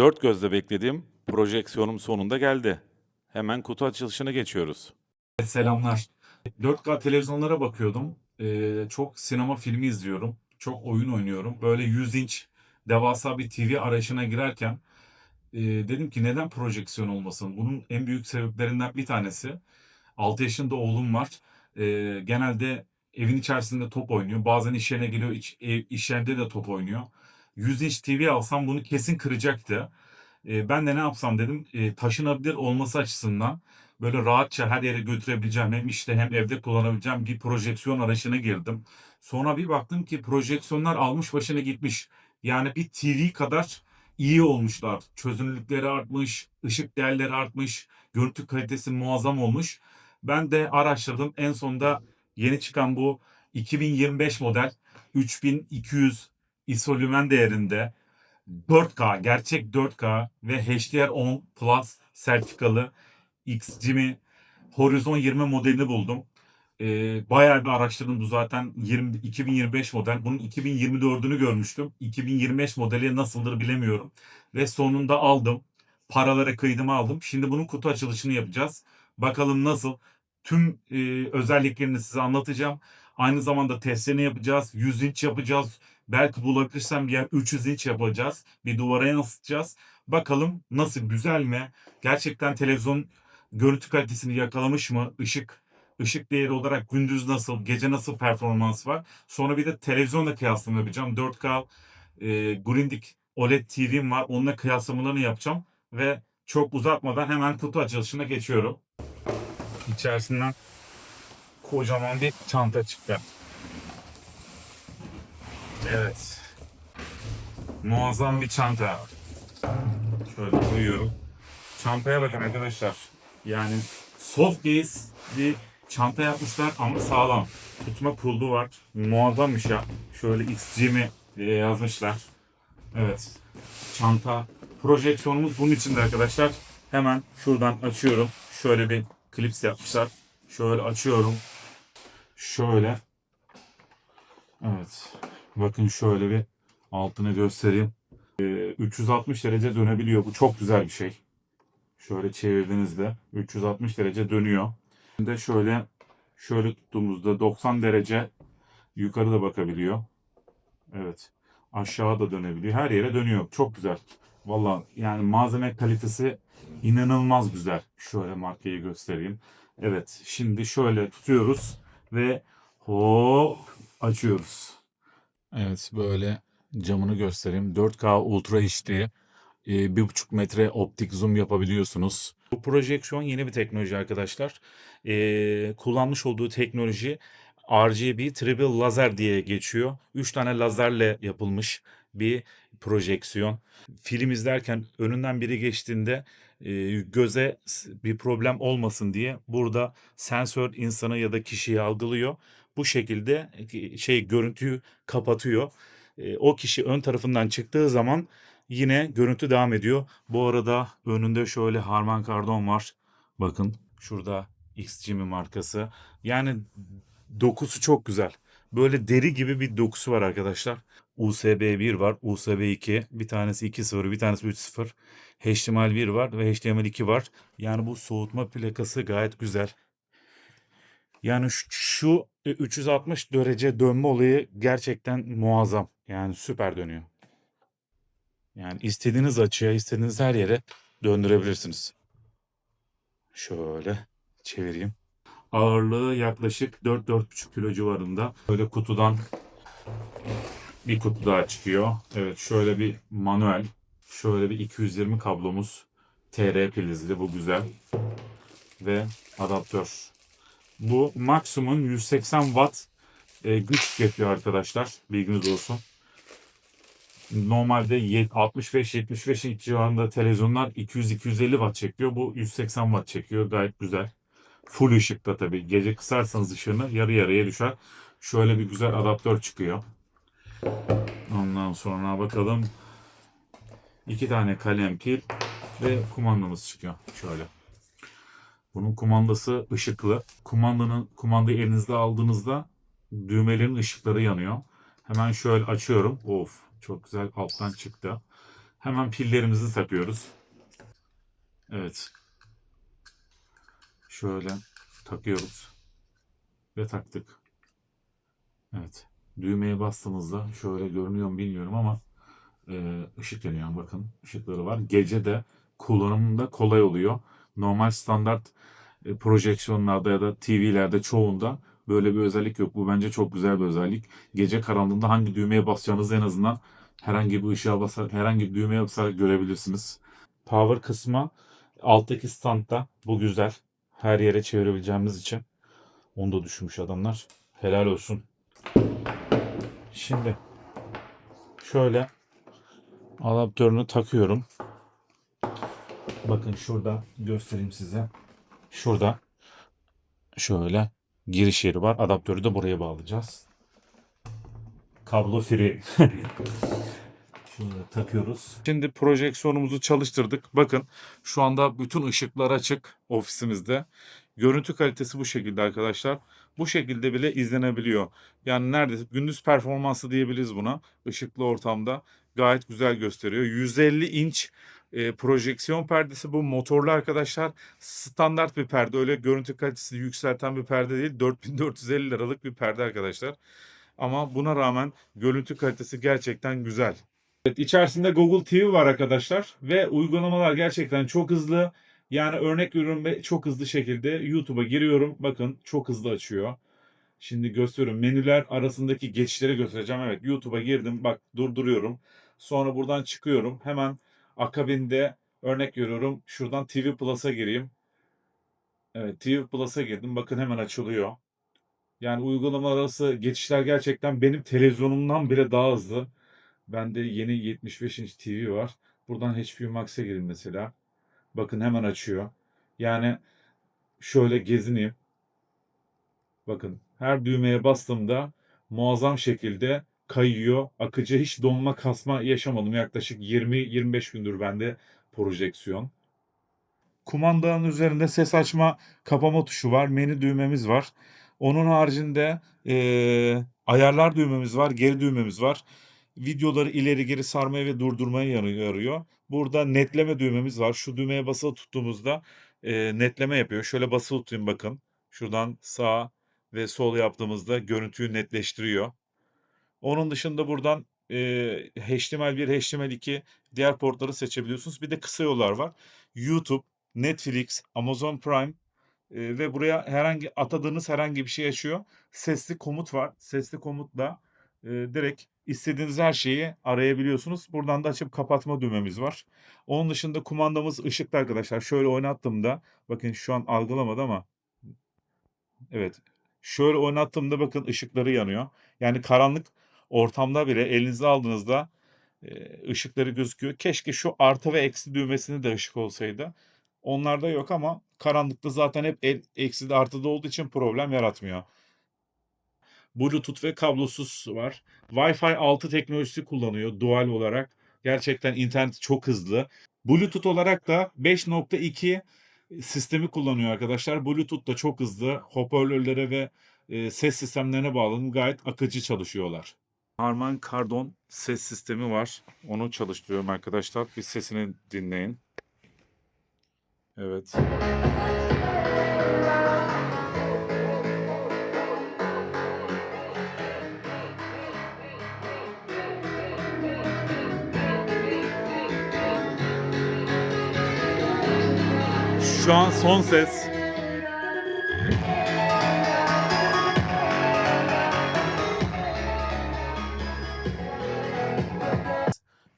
Dört gözle beklediğim projeksiyonum sonunda geldi. Hemen kutu açılışına geçiyoruz. Selamlar. 4K televizyonlara bakıyordum. Ee, çok sinema filmi izliyorum. Çok oyun oynuyorum. Böyle 100 inç devasa bir TV arayışına girerken e, dedim ki neden projeksiyon olmasın? Bunun en büyük sebeplerinden bir tanesi 6 yaşında oğlum var. Ee, genelde evin içerisinde top oynuyor. Bazen iş yerine geliyor, iç, ev, iş yerinde de top oynuyor. 100 inç TV alsam bunu kesin kıracaktı. Ee, ben de ne yapsam dedim e, taşınabilir olması açısından böyle rahatça her yere götürebileceğim hem işte hem evde kullanabileceğim bir projeksiyon arayışına girdim. Sonra bir baktım ki projeksiyonlar almış başına gitmiş. Yani bir TV kadar iyi olmuşlar. Çözünürlükleri artmış, ışık değerleri artmış, görüntü kalitesi muazzam olmuş. Ben de araştırdım. En sonunda yeni çıkan bu 2025 model 3200 ISO lümen değerinde 4K, gerçek 4K ve HDR10 Plus sertifikalı XGM'i Horizon 20 modelini buldum. Ee, bayağı bir araştırdım. Bu zaten 20, 2025 model. Bunun 2024'ünü görmüştüm. 2025 modeli nasıldır bilemiyorum. Ve sonunda aldım. Paraları kıydım aldım. Şimdi bunun kutu açılışını yapacağız. Bakalım nasıl. Tüm e, özelliklerini size anlatacağım. Aynı zamanda testlerini yapacağız. 100 inç yapacağız. Belki bulabilirsem bir yer 300 inç yapacağız. Bir duvara yansıtacağız. Bakalım nasıl güzel mi? Gerçekten televizyon görüntü kalitesini yakalamış mı? Işık ışık değeri olarak gündüz nasıl, gece nasıl performans var? Sonra bir de televizyonla kıyaslama yapacağım. 4K e, Grundig OLED TV'm var. Onunla kıyaslamalarını yapacağım ve çok uzatmadan hemen kutu açılışına geçiyorum. İçerisinden kocaman bir çanta çıktı. Evet. Muazzam bir çanta. Şöyle koyuyorum. Çantaya bakın arkadaşlar. Yani soft case bir çanta yapmışlar ama sağlam. Tutma puldu var. Muazzammış ya. Şöyle XGM'i yazmışlar. Evet. Çanta. Projeksiyonumuz bunun içinde arkadaşlar. Hemen şuradan açıyorum. Şöyle bir klips yapmışlar. Şöyle açıyorum. Şöyle. Evet. Bakın şöyle bir altını göstereyim. Ee, 360 derece dönebiliyor. Bu çok güzel bir şey. Şöyle çevirdiğinizde 360 derece dönüyor. Şimdi şöyle şöyle tuttuğumuzda 90 derece yukarı da bakabiliyor. Evet. Aşağı da dönebiliyor. Her yere dönüyor. Çok güzel. Valla yani malzeme kalitesi inanılmaz güzel. Şöyle markayı göstereyim. Evet. Şimdi şöyle tutuyoruz ve hop açıyoruz. Evet böyle camını göstereyim. 4K Ultra HD e, 1.5 metre optik zoom yapabiliyorsunuz. Bu projeksiyon yeni bir teknoloji arkadaşlar. E, kullanmış olduğu teknoloji RGB Triple Lazer diye geçiyor. 3 tane lazerle yapılmış bir projeksiyon. Film izlerken önünden biri geçtiğinde e, göze bir problem olmasın diye burada sensör insanı ya da kişiyi algılıyor. Bu şekilde e, şey görüntüyü kapatıyor. E, o kişi ön tarafından çıktığı zaman yine görüntü devam ediyor. Bu arada önünde şöyle Harman Kardon var. Bakın şurada XGM markası. Yani dokusu çok güzel. Böyle deri gibi bir dokusu var arkadaşlar. USB 1 var, USB 2, bir tanesi 2.0, bir tanesi 3.0. HDMI 1 var ve HDMI 2 var. Yani bu soğutma plakası gayet güzel. Yani şu, şu 360 derece dönme olayı gerçekten muazzam. Yani süper dönüyor. Yani istediğiniz açıya, istediğiniz her yere döndürebilirsiniz. Şöyle çevireyim. Ağırlığı yaklaşık 4-4,5 kilo civarında. Böyle kutudan bir kutu daha çıkıyor. Evet şöyle bir manuel. Şöyle bir 220 kablomuz. TR prizli bu güzel. Ve adaptör. Bu maksimum 180 watt e, güç tüketiyor arkadaşlar. Bilginiz olsun. Normalde ye- 65-75 inç civarında televizyonlar 200-250 watt çekiyor. Bu 180 watt çekiyor. Gayet güzel. Full ışıkta tabii. Gece kısarsanız ışığını yarı yarıya düşer. Şöyle bir güzel adaptör çıkıyor. Ondan sonra bakalım. İki tane kalem pil ve kumandamız çıkıyor. Şöyle. Bunun kumandası ışıklı. Kumandanın kumandayı elinizde aldığınızda düğmelerin ışıkları yanıyor. Hemen şöyle açıyorum. Of çok güzel alttan çıktı. Hemen pillerimizi takıyoruz. Evet. Şöyle takıyoruz. Ve taktık. Evet. Düğmeye bastığımızda şöyle görünüyor mu bilmiyorum ama e, ışık yanıyor. Bakın ışıkları var. Gece de kullanımında kolay oluyor. Normal standart e, projeksiyonlarda ya da TV'lerde çoğunda böyle bir özellik yok. Bu bence çok güzel bir özellik. Gece karanlığında hangi düğmeye basacağınızı en azından herhangi bir ışığa basar, herhangi bir düğmeye basarak görebilirsiniz. Power kısmı alttaki standta bu güzel. Her yere çevirebileceğimiz için. Onu da düşünmüş adamlar. Helal olsun. Şimdi şöyle adaptörünü takıyorum. Bakın şurada göstereyim size. Şurada şöyle giriş yeri var. Adaptörü de buraya bağlayacağız. Kablo free. Şunu da takıyoruz. Şimdi projeksiyonumuzu çalıştırdık. Bakın şu anda bütün ışıklar açık ofisimizde. Görüntü kalitesi bu şekilde arkadaşlar. Bu şekilde bile izlenebiliyor. Yani neredeyse gündüz performansı diyebiliriz buna. Işıklı ortamda gayet güzel gösteriyor. 150 inç e, projeksiyon perdesi bu motorlu arkadaşlar. Standart bir perde. Öyle görüntü kalitesini yükselten bir perde değil. 4450 liralık bir perde arkadaşlar. Ama buna rağmen görüntü kalitesi gerçekten güzel. Evet, içerisinde Google TV var arkadaşlar ve uygulamalar gerçekten çok hızlı. Yani örnek veriyorum ve çok hızlı şekilde YouTube'a giriyorum. Bakın çok hızlı açıyor. Şimdi gösteriyorum. Menüler arasındaki geçişleri göstereceğim. Evet YouTube'a girdim. Bak durduruyorum. Sonra buradan çıkıyorum. Hemen akabinde örnek veriyorum. Şuradan TV Plus'a gireyim. Evet TV Plus'a girdim. Bakın hemen açılıyor. Yani uygulama arası geçişler gerçekten benim televizyonumdan bile daha hızlı. Bende yeni 75 inç TV var. Buradan HBO Max'e girin mesela. Bakın hemen açıyor. Yani şöyle gezineyim. Bakın her düğmeye bastığımda muazzam şekilde kayıyor. Akıcı hiç donma kasma yaşamadım. Yaklaşık 20-25 gündür bende projeksiyon. Kumandanın üzerinde ses açma kapama tuşu var. Menü düğmemiz var. Onun haricinde eee, ayarlar düğmemiz var. Geri düğmemiz var. Videoları ileri geri sarmaya ve durdurmaya yarı- yarıyor. Burada netleme düğmemiz var. Şu düğmeye basılı tuttuğumuzda eee, netleme yapıyor. Şöyle basılı tutayım bakın. Şuradan sağ ve sol yaptığımızda görüntüyü netleştiriyor. Onun dışında buradan eee HTML1, HTML2 diğer portları seçebiliyorsunuz. Bir de kısa yollar var. YouTube, Netflix, Amazon Prime eee, ve buraya herhangi atadığınız herhangi bir şey açıyor. Sesli komut var. Sesli komutla eee, direkt istediğiniz her şeyi arayabiliyorsunuz. Buradan da açıp kapatma düğmemiz var. Onun dışında kumandamız ışıklı arkadaşlar. Şöyle oynattığımda bakın şu an algılamadı ama evet. Şöyle oynattığımda bakın ışıkları yanıyor. Yani karanlık ortamda bile elinize aldığınızda ışıkları gözüküyor. Keşke şu artı ve eksi düğmesinde de ışık olsaydı. Onlarda yok ama karanlıkta zaten hep el, eksi de artı da olduğu için problem yaratmıyor. Bluetooth ve kablosuz var. Wi-Fi 6 teknolojisi kullanıyor dual olarak. Gerçekten internet çok hızlı. Bluetooth olarak da 5.2 sistemi kullanıyor arkadaşlar. Bluetooth da çok hızlı. Hoparlörlere ve e, ses sistemlerine bağlanıp gayet akıcı çalışıyorlar. Harman Kardon ses sistemi var. Onu çalıştırıyorum arkadaşlar. Bir sesini dinleyin. Evet. Şu an son ses.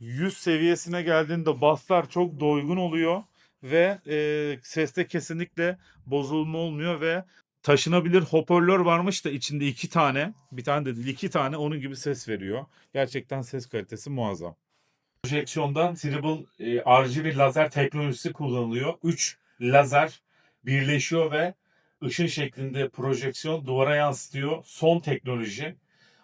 Yüz seviyesine geldiğinde baslar çok doygun oluyor ve e, seste kesinlikle bozulma olmuyor ve taşınabilir hoparlör varmış da içinde iki tane, bir tane de değil iki tane onun gibi ses veriyor. Gerçekten ses kalitesi muazzam. Projeksiyonda Triple e, RGB lazer teknolojisi kullanılıyor. 3 lazer birleşiyor ve ışın şeklinde projeksiyon duvara yansıtıyor. Son teknoloji.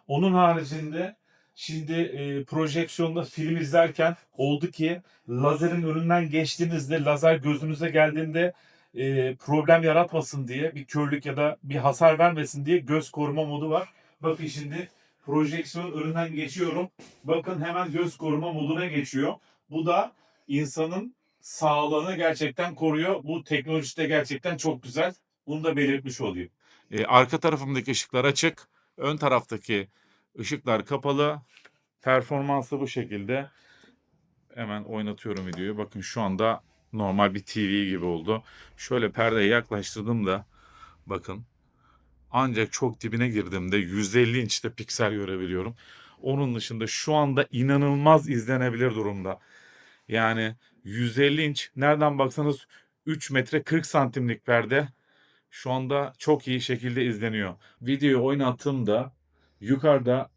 Onun haricinde şimdi e, projeksiyonda film izlerken oldu ki lazerin önünden geçtiğinizde lazer gözünüze geldiğinde e, problem yaratmasın diye bir körlük ya da bir hasar vermesin diye göz koruma modu var. Bakın şimdi projeksiyon önünden geçiyorum. Bakın hemen göz koruma moduna geçiyor. Bu da insanın sağlığını gerçekten koruyor. Bu teknoloji de gerçekten çok güzel. Bunu da belirtmiş olayım. E, arka tarafımdaki ışıklar açık. Ön taraftaki ışıklar kapalı. Performansı bu şekilde. Hemen oynatıyorum videoyu. Bakın şu anda normal bir TV gibi oldu. Şöyle perdeyi yaklaştırdım da bakın. Ancak çok dibine girdiğimde 150 inçte piksel görebiliyorum. Onun dışında şu anda inanılmaz izlenebilir durumda. Yani 150 inç nereden baksanız 3 metre 40 santimlik perde şu anda çok iyi şekilde izleniyor. Videoyu oynattığımda yukarıda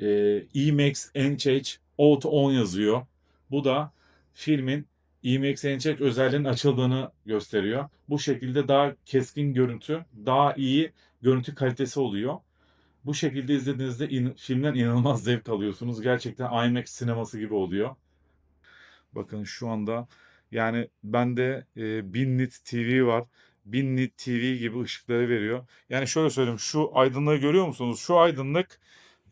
e, IMAX NCH Auto On yazıyor. Bu da filmin IMAX NCH özelliğinin açıldığını gösteriyor. Bu şekilde daha keskin görüntü, daha iyi görüntü kalitesi oluyor. Bu şekilde izlediğinizde in- filmden inanılmaz zevk alıyorsunuz. Gerçekten IMAX sineması gibi oluyor. Bakın şu anda yani bende e, 1000 nit TV var. 1000 nit TV gibi ışıkları veriyor. Yani şöyle söyleyeyim şu aydınlığı görüyor musunuz? Şu aydınlık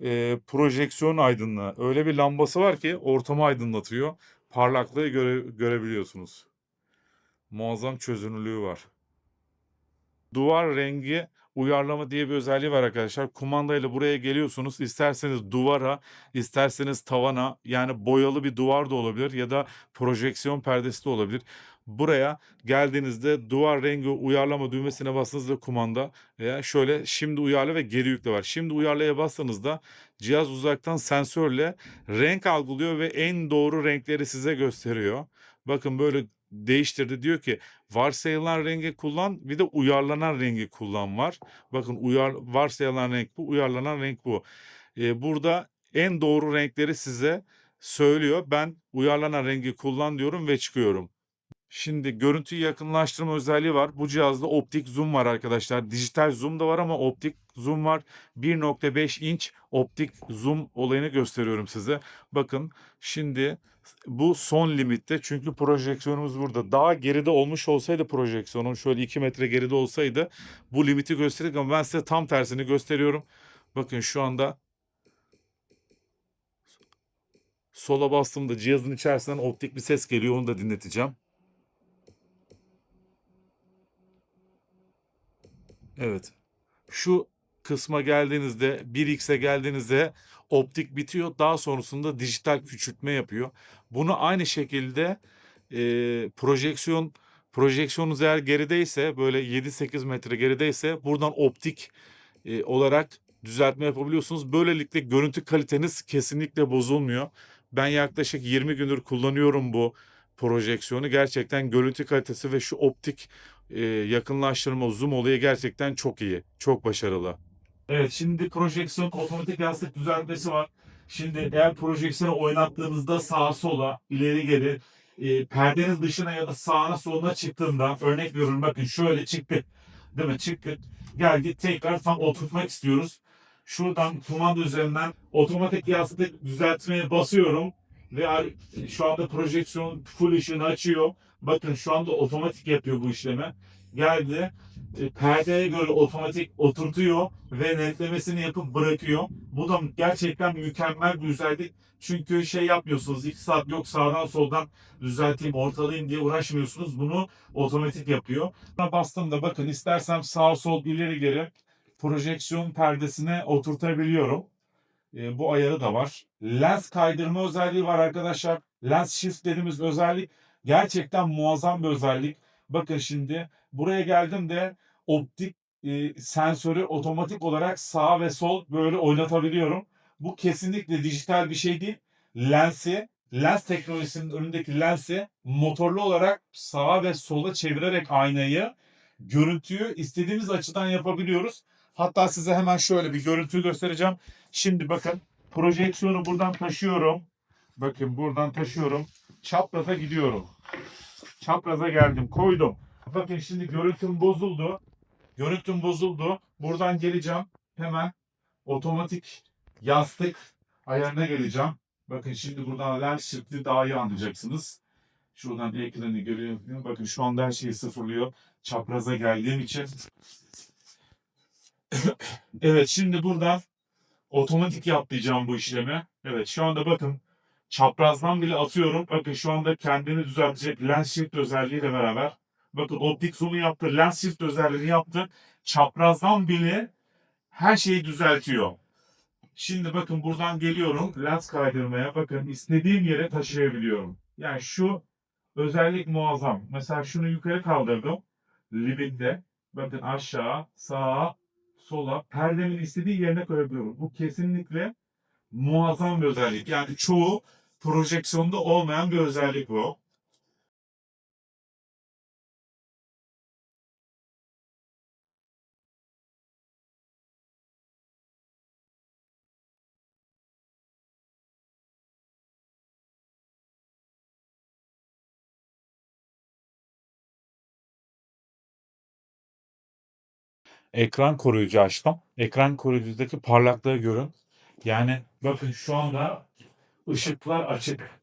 e, projeksiyon aydınlığı. Öyle bir lambası var ki ortamı aydınlatıyor. Parlaklığı göre, görebiliyorsunuz. Muazzam çözünürlüğü var. Duvar rengi uyarlama diye bir özelliği var arkadaşlar. Kumandayla buraya geliyorsunuz. İsterseniz duvara, isterseniz tavana yani boyalı bir duvar da olabilir ya da projeksiyon perdesi de olabilir. Buraya geldiğinizde duvar rengi uyarlama düğmesine bastığınızda kumanda veya şöyle şimdi uyarla ve geri yükle var. Şimdi uyarlaya bastığınızda cihaz uzaktan sensörle renk algılıyor ve en doğru renkleri size gösteriyor. Bakın böyle değiştirdi diyor ki varsayılan rengi kullan bir de uyarlanan rengi kullan var. Bakın uyar, varsayılan renk bu uyarlanan renk bu. Ee, burada en doğru renkleri size söylüyor. Ben uyarlanan rengi kullan diyorum ve çıkıyorum. Şimdi görüntüyü yakınlaştırma özelliği var. Bu cihazda optik zoom var arkadaşlar. Dijital zoom da var ama optik zoom var. 1.5 inç optik zoom olayını gösteriyorum size. Bakın şimdi bu son limitte çünkü projeksiyonumuz burada. Daha geride olmuş olsaydı projeksiyonum şöyle 2 metre geride olsaydı bu limiti gösterirdik ama ben size tam tersini gösteriyorum. Bakın şu anda sola bastığımda cihazın içerisinden optik bir ses geliyor onu da dinleteceğim. Evet. Şu kısma geldiğinizde 1x'e geldiğinizde optik bitiyor. Daha sonrasında dijital küçültme yapıyor. Bunu aynı şekilde e, projeksiyon projeksiyonunuz eğer gerideyse böyle 7-8 metre gerideyse buradan optik e, olarak düzeltme yapabiliyorsunuz. Böylelikle görüntü kaliteniz kesinlikle bozulmuyor. Ben yaklaşık 20 gündür kullanıyorum bu projeksiyonu. Gerçekten görüntü kalitesi ve şu optik e, yakınlaştırma zoom olayı gerçekten çok iyi. Çok başarılı. Evet şimdi projeksiyon otomatik yastık düzeltmesi var. Şimdi eğer projeksiyonu oynattığınızda sağa sola ileri geri e, perdenin dışına ya da sağına soluna çıktığında örnek veriyorum bakın şöyle çıktık değil mi çıktık geldik tekrar tam oturtmak istiyoruz. Şuradan kumanda üzerinden otomatik yastık düzeltmeye basıyorum ve şu anda projeksiyon full ışığını açıyor. Bakın şu anda otomatik yapıyor bu işlemi. Geldi e, perdeye göre otomatik oturtuyor ve netlemesini yapıp bırakıyor. Bu da gerçekten mükemmel bir özellik. Çünkü şey yapmıyorsunuz. iki saat yok sağdan soldan düzelteyim, ortalayayım diye uğraşmıyorsunuz. Bunu otomatik yapıyor. Buna bastığımda bakın istersem sağ sol ileri geri projeksiyon perdesine oturtabiliyorum. E, bu ayarı da var. Lens kaydırma özelliği var arkadaşlar. Lens shift dediğimiz özellik gerçekten muazzam bir özellik. Bakın şimdi buraya geldim de optik e, sensörü otomatik olarak sağ ve sol böyle oynatabiliyorum. Bu kesinlikle dijital bir şey değil. Lensi, lens teknolojisinin önündeki lensi motorlu olarak sağa ve sola çevirerek aynayı görüntüyü istediğimiz açıdan yapabiliyoruz. Hatta size hemen şöyle bir görüntü göstereceğim. Şimdi bakın projeksiyonu buradan taşıyorum. Bakın buradan taşıyorum. Çapraza gidiyorum. Çapraza geldim, koydum. Bakın şimdi görüntüm bozuldu. Görüntüm bozuldu. Buradan geleceğim. Hemen otomatik yastık ayarına geleceğim. Bakın şimdi buradan lens shift'i daha iyi anlayacaksınız. Şuradan ekranı görüyorum. Bakın şu anda her şeyi sıfırlıyor. Çapraza geldiğim için. evet şimdi buradan otomatik yapacağım bu işlemi. Evet şu anda bakın çaprazdan bile atıyorum. Bakın şu anda kendini düzeltecek lens shift özelliğiyle beraber. Bakın optik zoom'u yaptı, lens shift özelliğini yaptı. Çaprazdan bile her şeyi düzeltiyor. Şimdi bakın buradan geliyorum lens kaydırmaya. Bakın istediğim yere taşıyabiliyorum. Yani şu özellik muazzam. Mesela şunu yukarı kaldırdım. Limitte. Bakın aşağı, sağa, sola perdemin istediği yerine koyabiliyorum. Bu kesinlikle muazzam bir özellik. Yani çoğu projeksiyonda olmayan bir özellik bu. Ekran koruyucu açtım. Ekran koruyucudaki parlaklığı görün. Yani bakın şu anda ışıklar açık.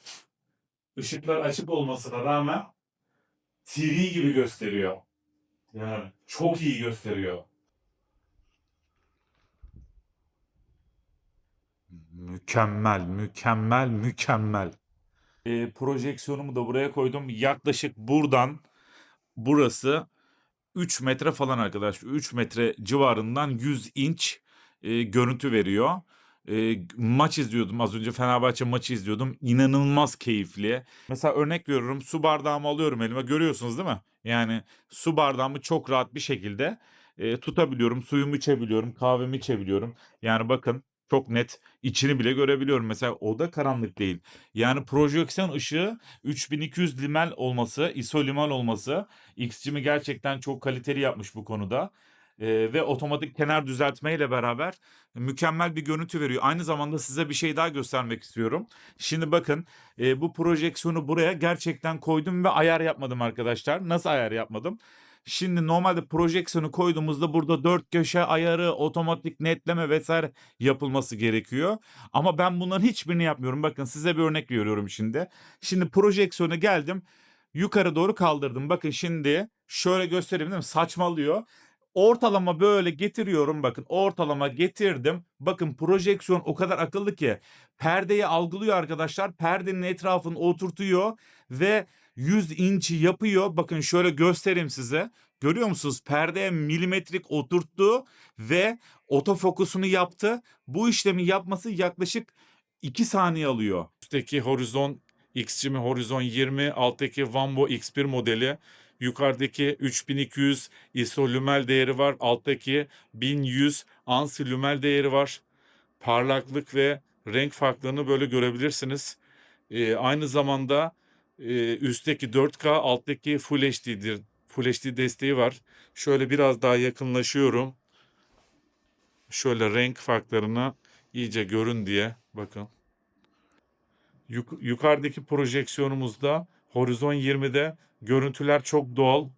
Işıklar açık olmasına rağmen TV gibi gösteriyor. Yani çok iyi gösteriyor. Mükemmel, mükemmel, mükemmel. Ee, projeksiyonumu da buraya koydum. Yaklaşık buradan burası 3 metre falan arkadaş. 3 metre civarından 100 inç e, görüntü veriyor. E, maç izliyordum az önce Fenerbahçe maçı izliyordum. İnanılmaz keyifli. Mesela örnek veriyorum su bardağımı alıyorum elime görüyorsunuz değil mi? Yani su bardağımı çok rahat bir şekilde e, tutabiliyorum. Suyumu içebiliyorum, kahvemi içebiliyorum. Yani bakın çok net içini bile görebiliyorum. Mesela o da karanlık değil. Yani projeksiyon ışığı 3200 limal olması, ISO limal olması XCM'i gerçekten çok kaliteli yapmış bu konuda. Ee, ve otomatik kenar düzeltmeyle beraber mükemmel bir görüntü veriyor. Aynı zamanda size bir şey daha göstermek istiyorum. Şimdi bakın e, bu projeksiyonu buraya gerçekten koydum ve ayar yapmadım arkadaşlar. Nasıl ayar yapmadım? Şimdi normalde projeksiyonu koyduğumuzda burada dört köşe ayarı, otomatik netleme vesaire yapılması gerekiyor. Ama ben bunların hiçbirini yapmıyorum. Bakın size bir örnek veriyorum şimdi. Şimdi projeksiyona geldim yukarı doğru kaldırdım. Bakın şimdi şöyle göstereyim değil mi? Saçmalıyor. Ortalama böyle getiriyorum bakın ortalama getirdim. Bakın projeksiyon o kadar akıllı ki perdeyi algılıyor arkadaşlar. Perdenin etrafını oturtuyor ve 100 inçi yapıyor. Bakın şöyle göstereyim size. Görüyor musunuz? Perdeye milimetrik oturttu ve otofokusunu yaptı. Bu işlemi yapması yaklaşık 2 saniye alıyor. Üstteki horizon XCM Horizon 20, alttaki Vambo X1 modeli, yukarıdaki 3200 ISO lümel değeri var, alttaki 1100 ANSI lümel değeri var. Parlaklık ve renk farklarını böyle görebilirsiniz. Ee, aynı zamanda e, üstteki 4K, alttaki Full HD'dir. Full HD desteği var. Şöyle biraz daha yakınlaşıyorum. Şöyle renk farklarını iyice görün diye bakın. Yuk- yukarıdaki projeksiyonumuzda Horizon 20'de görüntüler çok doğal.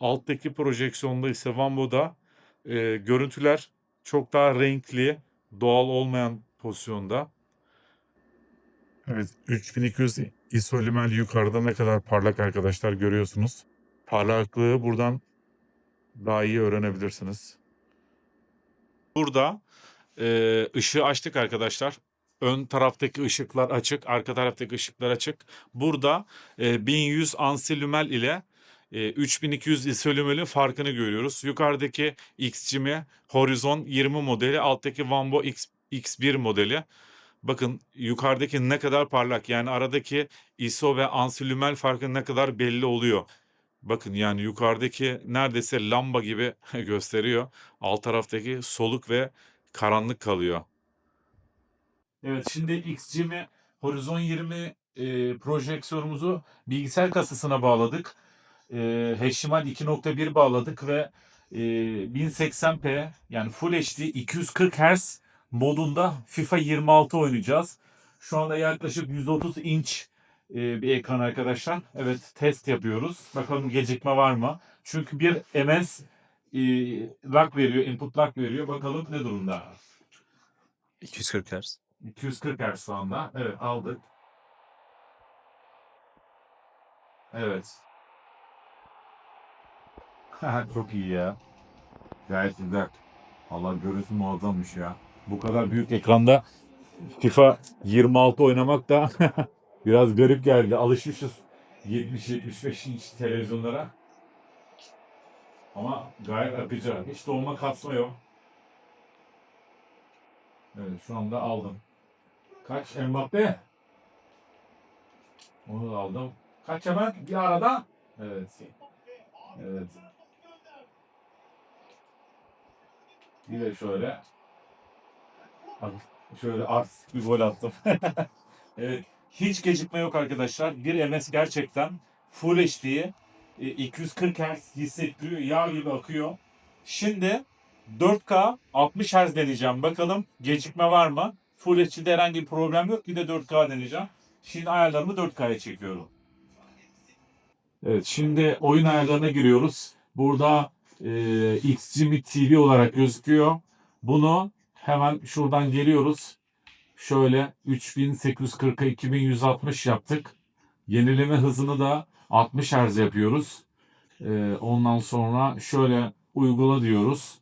Alttaki projeksiyonda ise Vambo'da e, görüntüler çok daha renkli, doğal olmayan pozisyonda. Evet, 3200 ISO lümel yukarıda ne kadar parlak arkadaşlar görüyorsunuz. Parlaklığı buradan daha iyi öğrenebilirsiniz. Burada e, ışığı açtık arkadaşlar. Ön taraftaki ışıklar açık, arka taraftaki ışıklar açık. Burada e, 1100 ANSI lümel ile e, 3200 ISO lümelin farkını görüyoruz. Yukarıdaki XCM'i Horizon 20 modeli, alttaki Vambo X, X1 modeli. Bakın yukarıdaki ne kadar parlak yani aradaki ISO ve ANSI lümel farkı ne kadar belli oluyor. Bakın yani yukarıdaki neredeyse lamba gibi gösteriyor. Alt taraftaki soluk ve karanlık kalıyor. Evet şimdi XCM'i Horizon 20 e, projeksiyonumuzu bilgisayar kasasına bağladık. E, HDMI 2.1 bağladık ve e, 1080p yani Full HD 240 Hz modunda FIFA 26 oynayacağız. Şu anda yaklaşık 130 inç e, bir ekran arkadaşlar. Evet test yapıyoruz. Bakalım gecikme var mı? Çünkü bir MS e, lag veriyor, input lag veriyor. Bakalım ne durumda? 240 Hz. 240 Hz şu anda. Evet aldık. Evet. Çok iyi ya. Gayet güzel. Allah görüntü muazzammış ya. Bu kadar büyük ekranda FIFA 26 oynamak da biraz garip geldi. Alışmışız 70-75 inç televizyonlara. Ama gayet akıcı. Hiç dolma kasma yok. Evet şu anda aldım. Kaç Mbappe? Onu da aldım. Kaç hemen bir arada? Evet. Evet. Bir de şöyle. Şöyle artistik bir gol attım. evet. Hiç gecikme yok arkadaşlar. Bir MS gerçekten Full HD'yi e, 240 Hz hissettiriyor. Yağ gibi akıyor. Şimdi 4K 60 Hz deneyeceğim. Bakalım gecikme var mı? Full HD'de herhangi bir problem yok. Bir de 4K deneyeceğim. Şimdi ayarlarımı 4K'ya çekiyorum. Evet şimdi oyun ayarlarına giriyoruz. Burada e, XGMI TV olarak gözüküyor. Bunu hemen şuradan geliyoruz. Şöyle 3840'a 2160 yaptık. Yenileme hızını da 60 Hz yapıyoruz. E, ondan sonra şöyle uygula diyoruz.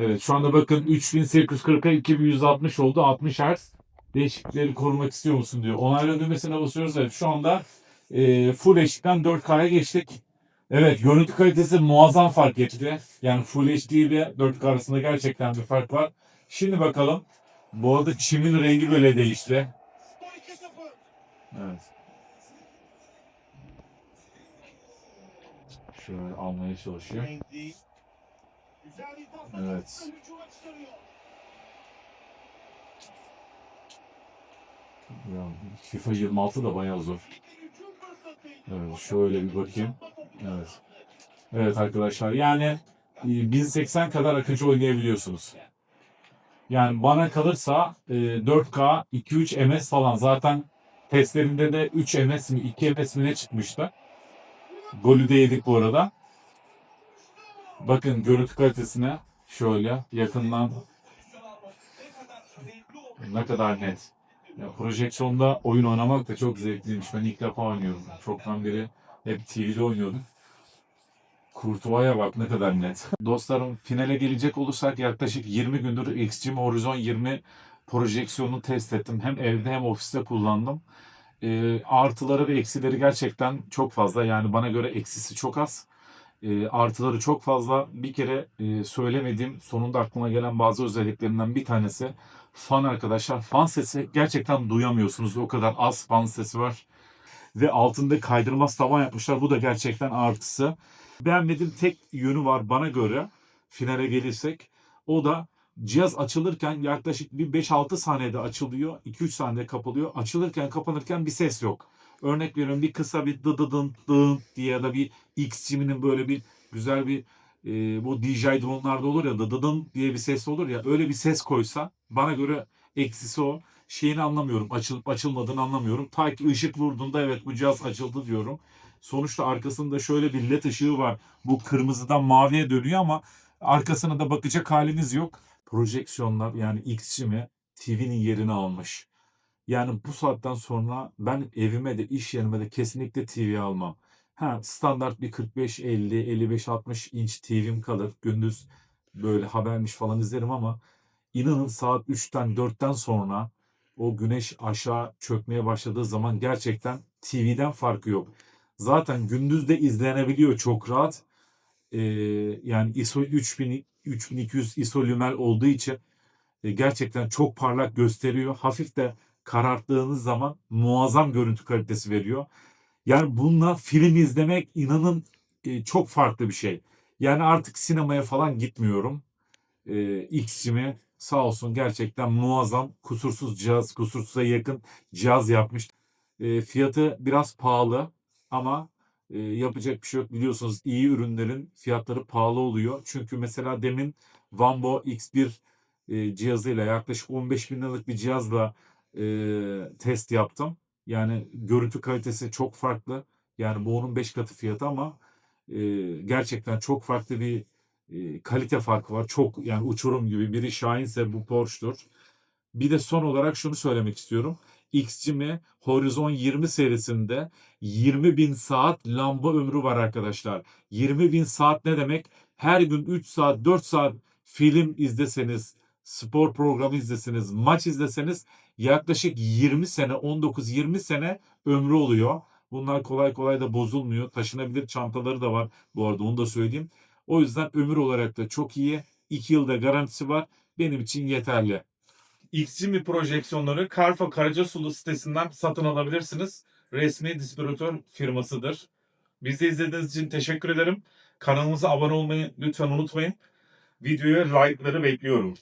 Evet şu anda bakın 3840'a 2160 oldu 60 Hz. Değişiklikleri korumak istiyor musun diyor. Onayla düğmesine basıyoruz. Evet şu anda e, Full HD'den 4K'ya geçtik. Evet görüntü kalitesi muazzam fark etti. Yani Full HD ile 4K arasında gerçekten bir fark var. Şimdi bakalım. Bu arada çimin rengi böyle değişti. Evet. Şöyle almaya çalışıyor. Evet. Ya, FIFA 26 da bayağı zor. Evet, şöyle bir bakayım. Evet. Evet arkadaşlar yani e, 1080 kadar akıcı oynayabiliyorsunuz. Yani bana kalırsa e, 4K 2-3 ms falan zaten testlerinde de 3 ms mi 2 ms mi ne çıkmıştı. Golü de yedik bu arada. Bakın görüntü kalitesine şöyle yakından ne kadar net. Ya projeksiyonda oyun oynamak da çok zevkliymiş. Ben ilk defa oynuyorum. Çoktan beri hep TV'de oynuyordum. Kurtuva'ya bak ne kadar net. Dostlarım finale gelecek olursak yaklaşık 20 gündür Extreme Horizon 20 projeksiyonunu test ettim. Hem evde hem ofiste kullandım. Ee, artıları ve eksileri gerçekten çok fazla. Yani bana göre eksisi çok az. Ee, artıları çok fazla. Bir kere e, söylemediğim sonunda aklıma gelen bazı özelliklerinden bir tanesi fan arkadaşlar. Fan sesi gerçekten duyamıyorsunuz. O kadar az fan sesi var. Ve altında kaydırmaz tavan yapmışlar. Bu da gerçekten artısı. Beğenmediğim tek yönü var bana göre finale gelirsek. O da cihaz açılırken yaklaşık bir 5-6 saniyede açılıyor. 2-3 saniyede kapalıyor. Açılırken kapanırken bir ses yok. Örnek veriyorum bir kısa bir dıdıdın dın diye ya da bir X-Jim'inin böyle bir güzel bir e, bu DJ drone'larda olur ya dıdıdın diye bir ses olur ya öyle bir ses koysa bana göre eksisi o. Şeyini anlamıyorum. Açılıp açılmadığını anlamıyorum. Ta ki ışık vurduğunda evet bu cihaz açıldı diyorum. Sonuçta arkasında şöyle bir led ışığı var. Bu kırmızıdan maviye dönüyor ama arkasına da bakacak haliniz yok. Projeksiyonlar yani X-Jim'i TV'nin yerini almış. Yani bu saatten sonra ben evime de iş yerime de kesinlikle TV almam. Ha standart bir 45 50 55 60 inç TV'm kalır. Gündüz böyle habermiş falan izlerim ama inanın saat 3'ten 4'ten sonra o güneş aşağı çökmeye başladığı zaman gerçekten TV'den farkı yok. Zaten gündüz de izlenebiliyor çok rahat. Ee, yani ISO 3000 3200 ISO lümen olduğu için e, gerçekten çok parlak gösteriyor. Hafif de kararttığınız zaman muazzam görüntü kalitesi veriyor. Yani bununla film izlemek inanın e, çok farklı bir şey. Yani artık sinemaya falan gitmiyorum. E, X'cimi sağ olsun gerçekten muazzam kusursuz cihaz, kusursuza yakın cihaz yapmış. E, fiyatı biraz pahalı ama e, yapacak bir şey yok. Biliyorsunuz iyi ürünlerin fiyatları pahalı oluyor. Çünkü mesela demin Vambo X1 e, cihazıyla yaklaşık 15 bin liralık bir cihazla e, test yaptım. Yani görüntü kalitesi çok farklı. Yani bu onun 5 katı fiyatı ama e, gerçekten çok farklı bir e, kalite farkı var. Çok yani uçurum gibi. Biri Shine'se bu Porsche'dur. Bir de son olarak şunu söylemek istiyorum. Xcimi Horizon 20 serisinde 20 bin saat lamba ömrü var arkadaşlar. 20 bin saat ne demek? Her gün 3 saat 4 saat film izleseniz spor programı izleseniz, maç izleseniz yaklaşık 20 sene, 19-20 sene ömrü oluyor. Bunlar kolay kolay da bozulmuyor. Taşınabilir çantaları da var bu arada onu da söyleyeyim. O yüzden ömür olarak da çok iyi. 2 yılda garantisi var. Benim için yeterli. XCMI projeksiyonları Karfa Karacasulu sitesinden satın alabilirsiniz. Resmi distribütör firmasıdır. Bizi izlediğiniz için teşekkür ederim. Kanalımıza abone olmayı lütfen unutmayın. Videoya like'ları bekliyorum.